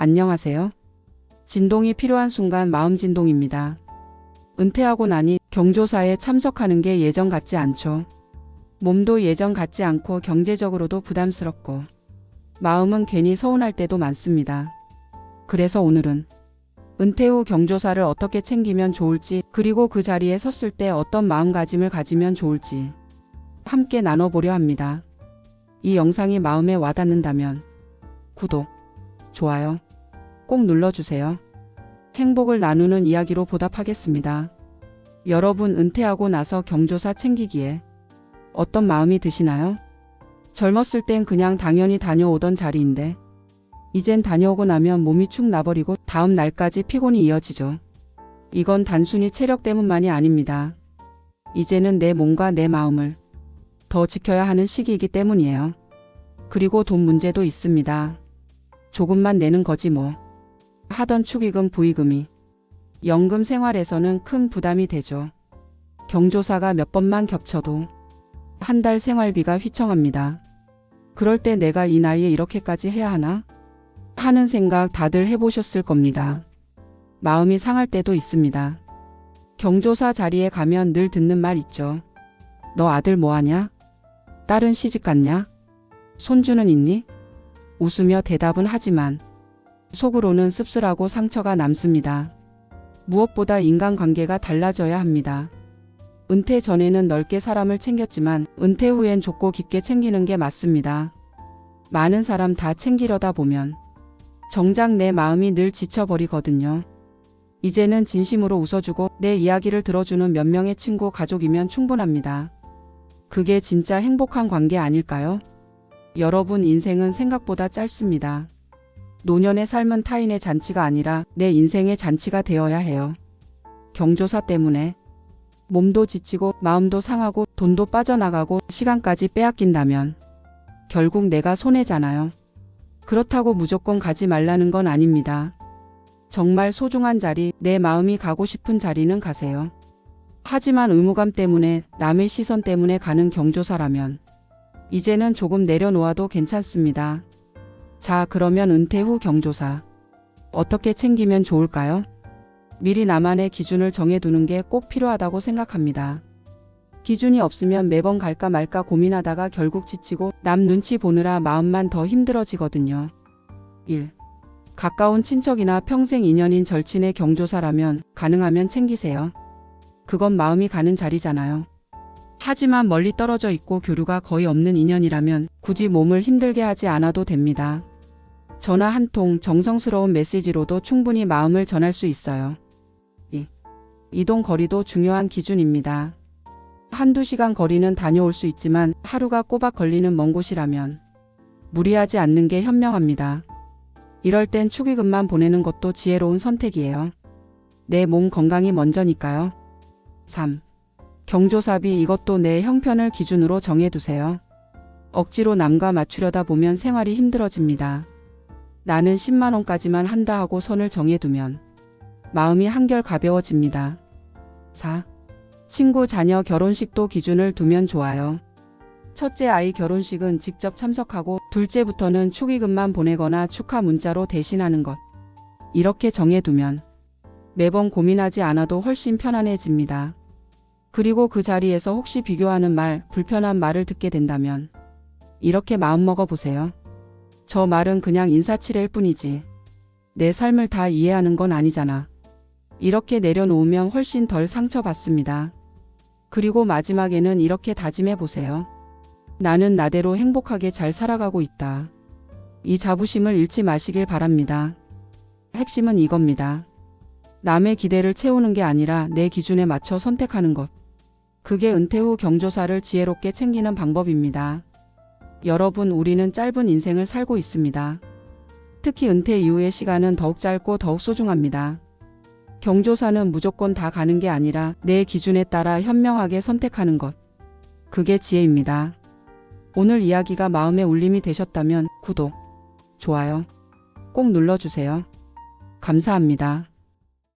안녕하세요. 진동이 필요한 순간 마음 진동입니다. 은퇴하고 나니 경조사에 참석하는 게 예전 같지 않죠. 몸도 예전 같지 않고 경제적으로도 부담스럽고 마음은 괜히 서운할 때도 많습니다. 그래서 오늘은 은퇴 후 경조사를 어떻게 챙기면 좋을지 그리고 그 자리에 섰을 때 어떤 마음가짐을 가지면 좋을지 함께 나눠보려 합니다. 이 영상이 마음에 와닿는다면 구독, 좋아요 꼭 눌러주세요. 행복을 나누는 이야기로 보답하겠습니다. 여러분 은퇴하고 나서 경조사 챙기기에 어떤 마음이 드시나요? 젊었을 땐 그냥 당연히 다녀오던 자리인데 이젠 다녀오고 나면 몸이 축 나버리고 다음 날까지 피곤이 이어지죠. 이건 단순히 체력 때문만이 아닙니다. 이제는 내 몸과 내 마음을 더 지켜야 하는 시기이기 때문이에요. 그리고 돈 문제도 있습니다. 조금만 내는 거지 뭐. 하던 축의금 부의금이 연금 생활에서는 큰 부담이 되죠. 경조사가 몇 번만 겹쳐도 한 달 생활비가 휘청합니다. 그럴 때 내가 이 나이에 이렇게까지 해야 하나? 하는 생각 다들 해보셨을 겁니다. 마음이 상할 때도 있습니다. 경조사 자리에 가면 늘 듣는 말 있죠. 너 아들 뭐하냐? 딸은 시집 갔냐? 손주는 있니? 웃으며 대답은 하지만 속으로는 씁쓸하고 상처가 남습니다. 무엇보다 인간관계가 달라져야 합니다. 은퇴 전에는 넓게 사람을 챙겼지만 은퇴 후엔 좁고 깊게 챙기는 게 맞습니다. 많은 사람 다 챙기려다 보면 정작 내 마음이 늘 지쳐버리거든요. 이제는 진심으로 웃어주고 내 이야기를 들어주는 몇 명의 친구, 가족이면 충분합니다. 그게 진짜 행복한 관계 아닐까요? 여러분 인생은 생각보다 짧습니다. 노년의 삶은 타인의 잔치가 아니라 내 인생의 잔치가 되어야 해요. 경조사 때문에 몸도 지치고 마음도 상하고 돈도 빠져나가고 시간까지 빼앗긴다면 결국 내가 손해잖아요. 그렇다고 무조건 가지 말라는 건 아닙니다. 정말 소중한 자리, 내 마음이 가고 싶은 자리는 가세요. 하지만 의무감 때문에 남의 시선 때문에 가는 경조사라면 이제는 조금 내려놓아도 괜찮습니다. 자, 그러면 은퇴 후 경조사. 어떻게 챙기면 좋을까요? 미리 나만의 기준을 정해두는 게 꼭 필요하다고 생각합니다. 기준이 없으면 매번 갈까 말까 고민하다가 결국 지치고 남 눈치 보느라 마음만 더 힘들어지거든요. 1. 가까운 친척이나 평생 인연인 절친의 경조사라면 가능하면 챙기세요. 그건 마음이 가는 자리잖아요. 하지만 멀리 떨어져 있고 교류가 거의 없는 인연이라면 굳이 몸을 힘들게 하지 않아도 됩니다. 전화 한 통 정성스러운 메시지로도 충분히 마음을 전할 수 있어요. 2. 이동 거리도 중요한 기준입니다. 한두 시간 거리는 다녀올 수 있지만 하루가 꼬박 걸리는 먼 곳이라면 무리하지 않는 게 현명합니다. 이럴 땐 축의금만 보내는 것도 지혜로운 선택이에요. 내 몸 건강이 먼저니까요. 3. 경조사비 이것도 내 형편을 기준으로 정해두세요. 억지로 남과 맞추려다 보면 생활이 힘들어집니다. 나는 10만원까지만 한다 하고 선을 정해두면 마음이 한결 가벼워집니다. 4. 친구 자녀 결혼식도 기준을 두면 좋아요. 첫째 아이 결혼식은 직접 참석하고 둘째부터는 축의금만 보내거나 축하 문자로 대신하는 것. 이렇게 정해두면 매번 고민하지 않아도 훨씬 편안해집니다. 그리고 그 자리에서 혹시 비교하는 말, 불편한 말을 듣게 된다면 이렇게 마음먹어 보세요. 저 말은 그냥 인사치레일 뿐이지. 내 삶을 다 이해하는 건 아니잖아. 이렇게 내려놓으면 훨씬 덜 상처받습니다. 그리고 마지막에는 이렇게 다짐해 보세요. 나는 나대로 행복하게 잘 살아가고 있다. 이 자부심을 잃지 마시길 바랍니다. 핵심은 이겁니다. 남의 기대를 채우는 게 아니라 내 기준에 맞춰 선택하는 것. 그게 은퇴 후 경조사를 지혜롭게 챙기는 방법입니다. 여러분, 우리는 짧은 인생을 살고 있습니다. 특히 은퇴 이후의 시간은 더욱 짧고 더욱 소중합니다. 경조사는 무조건 다 가는 게 아니라 내 기준에 따라 현명하게 선택하는 것. 그게 지혜입니다. 오늘 이야기가 마음에 울림이 되셨다면 구독, 좋아요 꼭 눌러주세요. 감사합니다.